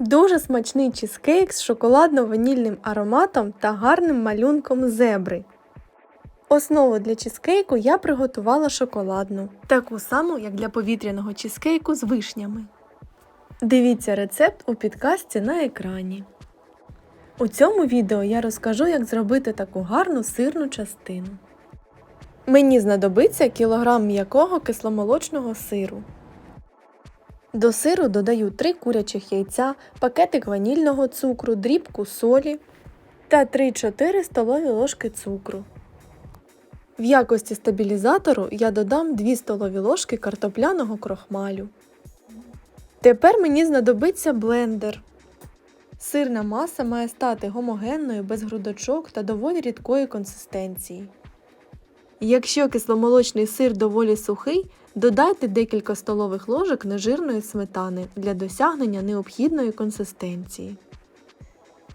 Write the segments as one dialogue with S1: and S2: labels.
S1: Дуже смачний чизкейк з шоколадно-ванільним ароматом та гарним малюнком зебри. Основу для чизкейку я приготувала шоколадну, таку саму, як для повітряного чизкейку з вишнями. Дивіться рецепт у підкасті на екрані. У цьому відео я розкажу, як зробити таку гарну сирну частину. Мені знадобиться кілограм м'якого кисломолочного сиру. До сиру додаю 3 курячих яйця, пакетик ванільного цукру, дрібку солі та 3-4 столові ложки цукру. В якості стабілізатору я додам 2 столові ложки картопляного крохмалю. Тепер мені знадобиться блендер. Сирна маса має стати гомогенною, без грудочок та доволі рідкої консистенції. Якщо кисломолочний сир доволі сухий, додайте декілька столових ложок нежирної сметани для досягнення необхідної консистенції.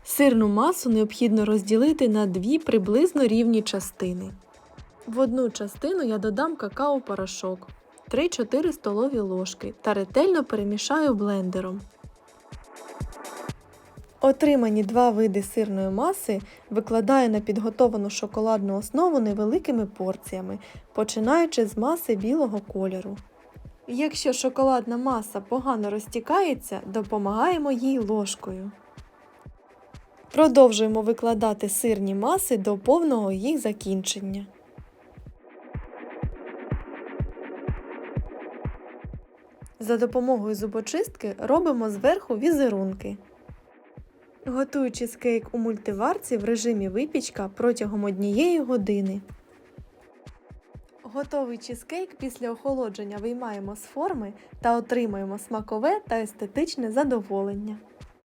S1: Сирну масу необхідно розділити на дві приблизно рівні частини. В одну частину я додам какао-порошок 3-4 столові ложки та ретельно перемішаю блендером. Отримані два види сирної маси викладаю на підготовану шоколадну основу невеликими порціями, починаючи з маси білого кольору. Якщо шоколадна маса погано розтікається, допомагаємо їй ложкою. Продовжуємо викладати сирні маси до повного їх закінчення. За допомогою зубочистки робимо зверху візерунки. Готую чизкейк у мультиварці в режимі випічка протягом однієї години. Готовий чизкейк після охолодження виймаємо з форми та отримуємо смакове та естетичне задоволення.